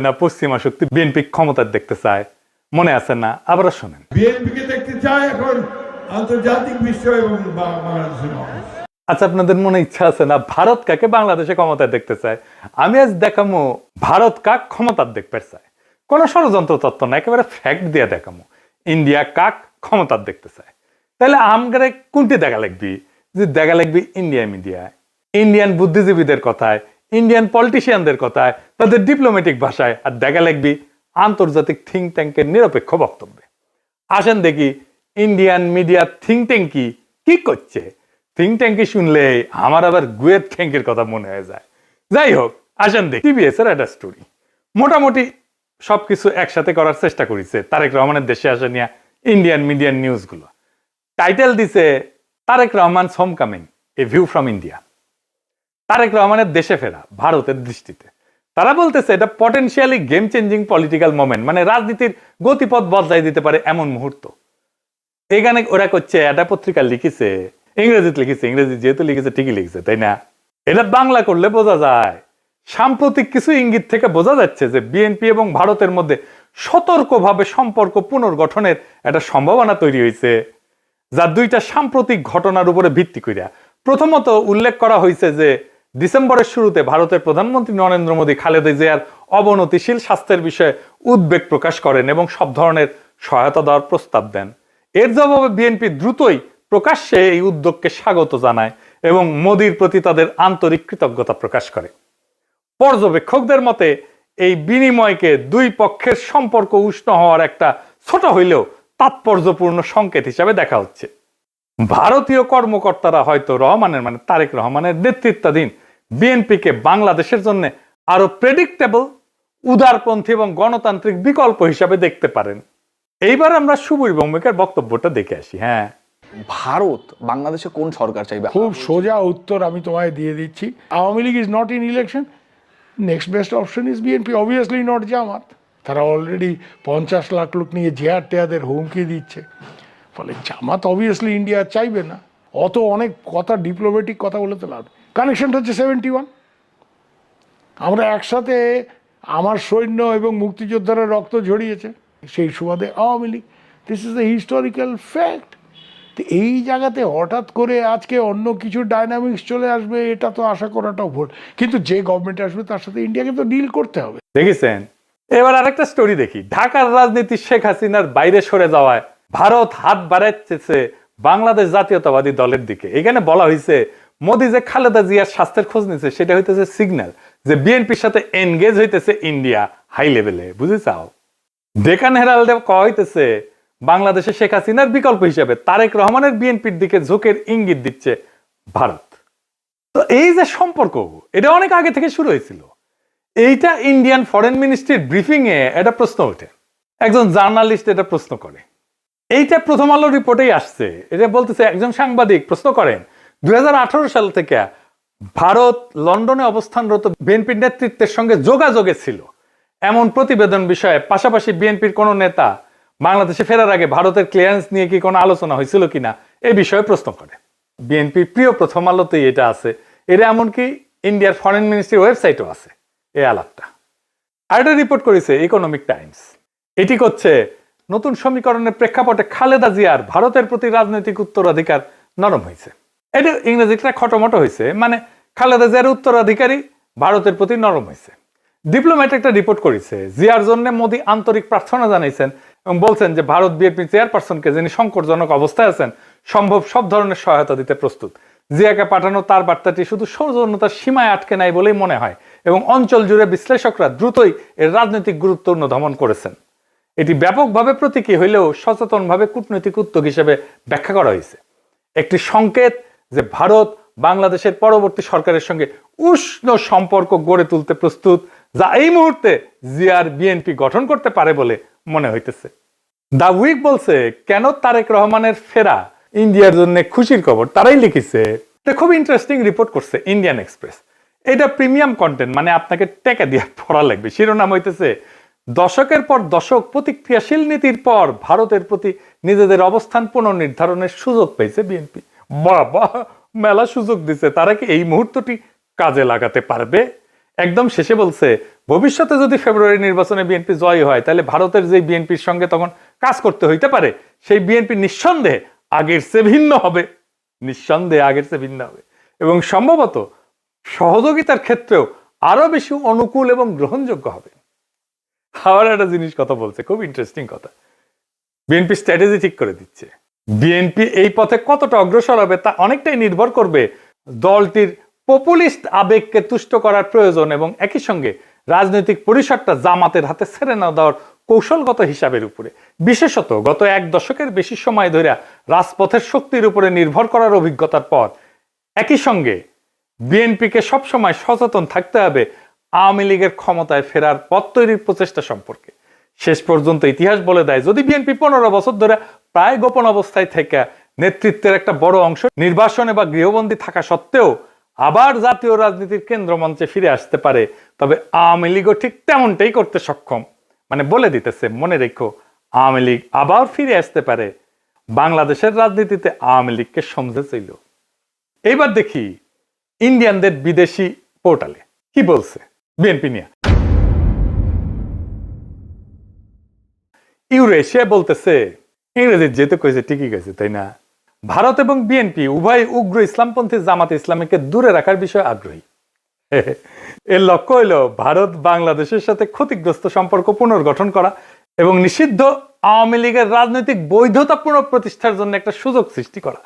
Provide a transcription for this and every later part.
না পশ্চিমা শক্তি বিএনপি ক্ষমতার দেখতে চায়। মনে আছে না? আবারও শোনেন। বিএনপিকে দেখতে চায় এখন আন্তর্জাতিক বিশ্ব এবং আচ্ছা আপনাদের মনে ইচ্ছা আছে না? ভারত কাকে বাংলাদেশে ক্ষমতায় দেখতে চায়? আমি আজ দেখামো ভারত কাক ক্ষমতার দেখতে চায়। কোন ষড়যন্ত্র তত্ত্ব না একেবারে ফ্যাক্ট দিয়ে দেখামো। ইন্ডিয়া কাক ক্ষমতার দেখতে চায়। তাহলে আমগারে কোনটি দেখা লাগবি? যে দেখা লাগবি ইন্ডিয়া মিডিয়ায়। ইন্ডিয়ান বুদ্ধিজীবীদের কথায় ইন্ডিয়ান পলিটিশিয়ানদের কথায়, তাদের ডিপ্লোম্যাটিক ভাষায় আর দেখা লাগবি আন্তর্জাতিক থিঙ্ক ট্যাঙ্কের নিরপেক্ষ বক্তব্যে। আসেন দেখি ইন্ডিয়ান মিডিয়া থিঙ্ক ট্যাঙ্কি কি করছে? থিঙ্ক ট্যাঙ্কি শুনলে আমার আবার গুয়ের ট্যাঙ্কের কথা মনে হয়ে যায়। যাই হোক, আসেন দেখি টিভিএস এর একটা স্টোরি মোটামুটি সবকিছু একসাথে করার চেষ্টা করেছে তারেক রহমানের দেশে আসা নিয়ে ইন্ডিয়ান মিডিয়ান নিউজগুলো টাইটেল দিছে Tarique Rahman home coming a view from India Tarique রহমানের দেশে ফেরা, ভারতের দৃষ্টিতে। তারা বলতেছে, এটা potentially game changing political moment মানে রাজনীতির গতিপথ বদলাই দিতে পারে এমন মুহূর্ত। এখানে ওরা করছে, একটা পত্রিকা লিখেছে, ইংরেজিতে লিখেছে, ইংরেজি যেহেতু লিখেছে, ঠিকই লিখেছে, তাই না? এটা বাংলা করলে বোঝা যায়। সাম্প্রতিক কিছু ইঙ্গিত থেকে বোঝা যাচ্ছে যে বিএনপি এবং ভারতের মধ্যে সতর্কভাবে সম্পর্ক পুনর্গঠনের একটা সম্ভাবনা তৈরি হয়েছে, যা দুইটা সাম্প্রতিক ঘটনার উপরে ভিত্তি করিয়া। প্রথমত উল্লেখ করা হয়েছে যে ডিসেম্বরের শুরুতে ভারতের প্রধানমন্ত্রী নরেন্দ্র মোদী খালেদা জিয়ার অবনতিশীল স্বাস্থ্যের বিষয়ে উদ্বেগ প্রকাশ করেন এবং সব ধরনের সহায়তা দেওয়ার প্রস্তাব দেন। এর জবাবে বিএনপি দ্রুতই প্রকাশ্যে এই উদ্যোগকে স্বাগত জানায় এবং মোদীর প্রতি তাদের আন্তরিক কৃতজ্ঞতা প্রকাশ করে। পর্যবেক্ষকদের মতে, এই বিনিময়কে দুই পক্ষের সম্পর্ক উষ্ণ হওয়ার একটা ছোট হইলেও তাৎপর্যপূর্ণ সংকেত হিসাবে দেখা হচ্ছে। ভারতীয় কর্মকর্তারা হয়তো রহমানের মানে তারেক রহমানের নেতৃত্বাধীন বিএনপিকে বাংলাদেশের জন্য আরও প্রেডিক্টেবল উদারপন্থী এবং গণতান্ত্রিক বিকল্প হিসাবে দেখতে পারেন। এইবার আমরা সুবীর ভৌমিকের বক্তব্যটা দেখে আসি হ্যাঁ। ভারত বাংলাদেশে কোন সরকার চাইবে? খুব সোজা উত্তর আমি তোমায় দিয়ে দিচ্ছি। Awami League is not in election next best option is BNP obviously not Jamaat. তারা অলরেডি পঞ্চাশ লাখ লোক নিয়ে জেয়ার টেয়াদের হুমকি দিচ্ছে। ফলে জামাত অবভিয়াসলি ইন্ডিয়া চাইবে না। অত অনেক কথা ডিপ্লোম্যাটিক কথা বলে তো লাভ কানেকশনটা হচ্ছে সেভেন্টি ওয়ান আমরা একসাথে আমার সৈন্য এবং মুক্তিযোদ্ধারা রক্ত ঝরিয়েছে, সেই সুবাদে Awami League. This is the historical fact তো এই জায়গাতে হঠাৎ করে আজকে অন্য কিছু ডাইনামিক্স চলে আসবে, এটা তো আশা করাটাও ভুল। কিন্তু যে গভর্নমেন্ট আসবে, তার সাথে ইন্ডিয়াকে তো ডিল করতে হবে। দেখেছেন এবার আরেকটা স্টোরি দেখি। ঢাকার রাজনীতি শেখ হাসিনার বাইরে সরে যাওয়ায় ভারত হাত বাড়াচ্ছে বাংলাদেশ জাতীয়তাবাদী দলের দিকে। এখানে বলা হয়েছে মোদী যে খালেদা জিয়ার স্বাস্থ্যের খোঁজ নিছে, সেটা হইতেছে সিগন্যাল যে বিএনপির সাথে এনগেজ হইতেছে ইন্ডিয়া হাই লেভেলে বুঝে চাও? ডেকান হেরাল্ডে কয়া হইতেছে, বাংলাদেশে শেখ হাসিনার বিকল্প হিসেবে তারেক রহমানের বিএনপির দিকে ঝোঁকের ইঙ্গিত দিচ্ছে ভারত। তো এই যে সম্পর্ক, এটা অনেক আগে থেকে শুরু হয়েছিল। এইটা ইন্ডিয়ান ফরেন মিনিস্ট্রির ব্রিফিং এ একটা প্রশ্ন ওঠে। একজন জার্নালিস্ট এটা প্রশ্ন করে। এইটা প্রথম আলো রিপোর্টেই আসছে। এটা বলতেছে একজন সাংবাদিক প্রশ্ন করেন দুই হাজার আঠারো সাল থেকে ভারত লন্ডনে অবস্থানরত বিএনপির নেতৃত্বের সঙ্গে যোগাযোগে ছিল। এমন প্রতিবেদন বিষয়ে পাশাপাশি বিএনপির কোনো নেতা বাংলাদেশে ফেরার আগে ভারতের ক্লিয়ারেন্স নিয়ে কি কোনো আলোচনা হয়েছিল কিনা এই বিষয়ে প্রশ্ন করে। বিএনপির প্রিয় প্রথম আলোতেই এটা আছে। এটা এমনকি ইন্ডিয়ার ফরেন মিনিস্ট্রির ওয়েবসাইটও আছে এই আলাপটা। আরেকটা রিপোর্ট করেছে ইকোনমিক টাইমস এটি করছে, নতুন সমীকরণের প্রেক্ষাপটে খালেদা জিয়ার ভারতের প্রতি রাজনৈতিক উত্তরাধিকার নরম হয়েছে। এটা ইংরেজিটা খটোমটো হয়েছে মানে খালেদা জিয়ার উত্তরাধিকারী ভারতের প্রতি নরম হয়েছে ডিপ্লোম্যাট একটা রিপোর্ট করেছে, জিয়ার জন্য মোদী আন্তরিক প্রার্থনা জানাইছেন এবং বলছেন যে ভারত বিএনপি চেয়ারপারসনকে যিনি সংকটজনক অবস্থায় আছেন, সম্ভব সব ধরনের সহায়তা দিতে প্রস্তুত। জিয়াকে পাঠানো তার বার্তাটি শুধু সৌজন্যতার সীমায় আটকে নাই বলেই মনে হয় এবং অঞ্চল জুড়ে বিশ্লেষকরা দ্রুতই এর রাজনৈতিক গুরুত্ব অনুধাবন করেছেন। এটি ব্যাপকভাবে প্রতীকী হইলেও সচেতনভাবে কূটনৈতিক উদ্যোগ হিসেবে ব্যাখ্যা করা হয়েছে একটি সংকেত যে ভারত বাংলাদেশের পরবর্তী সরকারের সঙ্গে উষ্ণ সম্পর্ক গড়ে তুলতে প্রস্তুত, যা এই মুহূর্তে জিয়ার বিএনপি গঠন করতে পারে বলে মনে হইতেছে। দা উইক বলছে, কেন তারেক রহমানের ফেরা ইন্ডিয়ার জন্য খুশির খবর? তারাই লিখেছে, এটা খুব ইন্টারেস্টিং রিপোর্ট করছে ইন্ডিয়ান এক্সপ্রেস এটা প্রিমিয়াম কন্টেন্ট মানে আপনাকে টেকা দিয়ে পড়া লাগবে। শিরোনাম হইতেছে, দশকের পর দশক প্রতিক্রিয়াশীল নীতির পর ভারতের প্রতি নিজেদের অবস্থান পুনর্নির্ধারণের সুযোগ পেয়েছে বিএনপি। বাবা, মেলা সুযোগ দিছে, তারা কি এই মুহূর্তটি কাজে লাগাতে পারবে? একদম শেষে বলছে, ভবিষ্যতে যদি ফেব্রুয়ারি নির্বাচনে বিএনপি জয় হয়, তাহলে ভারতের যে বিএনপির সঙ্গে তখন কাজ করতে হইতে পারে, সেই বিএনপি নিঃসন্দেহে আগের চেয়ে ভিন্ন হবে। নিঃসন্দেহে আগের চেয়ে ভিন্ন হবে। এবং সম্ভবত সহযোগিতার ক্ষেত্রেও আরও বেশি অনুকূল এবং গ্রহণযোগ্য হবে। আবার একটা জিনিস কথা বলছে, খুব ইন্টারেস্টিং কথা। বিএনপি স্ট্র্যাটেজি ঠিক করে দিচ্ছে। বিএনপি এই পথে কতটা অগ্রসর হবে তা অনেকটাই নির্ভর করবে দলটির পপুলিস্ট আবেগকে তুষ্ট করার প্রয়োজন এবং একই সঙ্গে রাজনৈতিক পরিসরটা জামাতের হাতে ছেড়ে না দেওয়ার কৌশলগত হিসাবের উপরে। বিশেষত গত এক দশকের বেশি সময় ধরে রাজপথের শক্তির উপরে নির্ভর করার অভিজ্ঞতার পর, একই সঙ্গে বিএনপিকে সবসময় সচেতন থাকতে হবে আওয়ামী লীগের ক্ষমতায় ফেরার পথ তৈরির প্রচেষ্টা সম্পর্কে। শেষ পর্যন্ত ইতিহাস বলে দেয়। যদি বিএনপি পনেরো বছর ধরে প্রায় গোপন অবস্থায় থেকে নেতৃত্বের একটা বড় অংশ নির্বাসনে বা গৃহবন্দী থাকা সত্ত্বেও আবার জাতীয় রাজনীতির কেন্দ্রমঞ্চে ফিরে আসতে পারে, তবে আওয়ামী লীগও ঠিক তেমনটাই করতে সক্ষম। মানে বলে দিতেছে, মনে রেখো, আওয়ামী লীগ আবার ফিরে আসতে পারে। বাংলাদেশের রাজনীতিতে আওয়ামী লীগকে সমঝে ছিল এইবার দেখি, ইন্ডিয়ানদের বিদেশি পোর্টালে কি বলছে? বিএনপি নিয়ে। ইউরেশিয়া বলতেছে, ইংরেজি যেতে কইছে ঠিকই গেছে তাই না? ভারত এবং বিএনপি উভয় উগ্র ইসলামপন্থী জামাত ইসলামীকে দূরে রাখার বিষয়ে আগ্রহী। এর লক্ষ্য হইল ভারত বাংলাদেশের সাথে ক্ষতিগ্রস্ত সম্পর্ক পুনর্গঠন করা এবং নিষিদ্ধ আওয়ামী লীগের রাজনৈতিক বৈধতা পুনঃপ্রতিষ্ঠার জন্য একটা সুযোগ সৃষ্টি করা।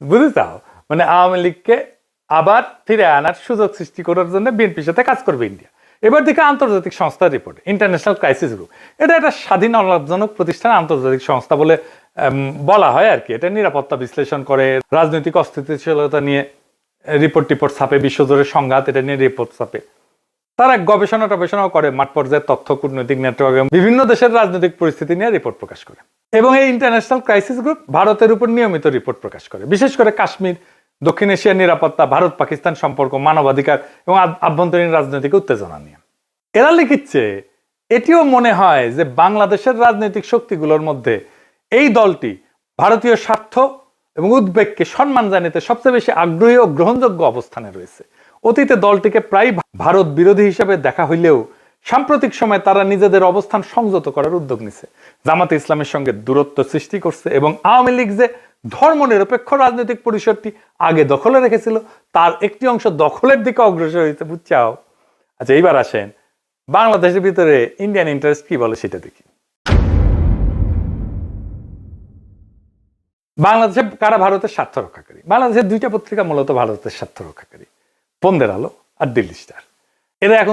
বুঝতে চাও মানে আওয়ামী লীগকে আবার ফিরে আনার সুযোগ সৃষ্টি করার জন্য বিএনপির সাথে কাজ করবে ইন্ডিয়া। এবার দিকে আন্তর্জাতিক সংস্থার রিপোর্ট ইন্টারন্যাশনাল ক্রাইসিস গ্রুপ এটা একটা স্বাধীন অলাভজনক প্রতিষ্ঠান, আন্তর্জাতিক সংস্থা বলে বলা হয় আর কি। এটা নিরাপত্তা বিশ্লেষণ করে, রাজনৈতিক অস্থিতিশীলতা নিয়ে রিপোর্ট টিপোর্ট ছাপে, বিশ্বজোরের সংঘাত এটা নিয়ে রিপোর্ট ছাপে। তারা গবেষণা টবেষণাও করে, মাঠ পর্যায়ে তথ্য, কূটনৈতিক নেটওয়ার্ক এবং বিভিন্ন দেশের রাজনৈতিক পরিস্থিতি নিয়ে রিপোর্ট প্রকাশ করে। এবং এই ইন্টারন্যাশনাল ক্রাইসিস গ্রুপ ভারতের উপর নিয়মিত রিপোর্ট প্রকাশ করে। বিশেষ করে কাশ্মীর দক্ষিণ এশিয়ার নিরাপত্তা, ভারত, পাকিস্তান সম্পর্ক, মানবাধিকার এবং আভ্যন্তরীণ রাজনৈতিক উত্তেজনা নিয়ে। এরা লিখিচ্ছে এটিও মনে হয় যে বাংলাদেশের রাজনৈতিক শক্তিগুলোর মধ্যে এই দলটি ভারতীয় স্বার্থ এবং উদ্বেগকে সম্মান জানাতে সবচেয়ে বেশি আগ্রহী ও গ্রহণযোগ্য অবস্থানে রয়েছে। অতীতে দলটিকে প্রায় ভারত বিরোধী হিসেবে দেখা হইলেও সাম্প্রতিক সময়ে তারা নিজেদের অবস্থান সংযত করার উদ্যোগ নিছে। জামাতে ইসলামের সঙ্গে দূরত্ব সৃষ্টি করছে এবং আওয়ামী লীগ যে ধর্মনিরপেক্ষ রাজনৈতিক পরিসরটি আগে দখলে রেখেছিল, তার একটি অংশ দখলের দিকে অগ্রসর হয়েছে। বুঝছাও আচ্ছা এইবার আসেন। বাংলাদেশের ভিতরে ইন্ডিয়ান ইন্টারেস্ট কি বলে সেটা দেখি। বাংলাদেশে কারা ভারতের স্বার্থ রক্ষাকারী? বাংলাদেশের দুইটা পত্রিকা মূলত ভারতের স্বার্থ রক্ষাকারী। পন্দের আলো আর দিল্লি স্টার। এরা এখন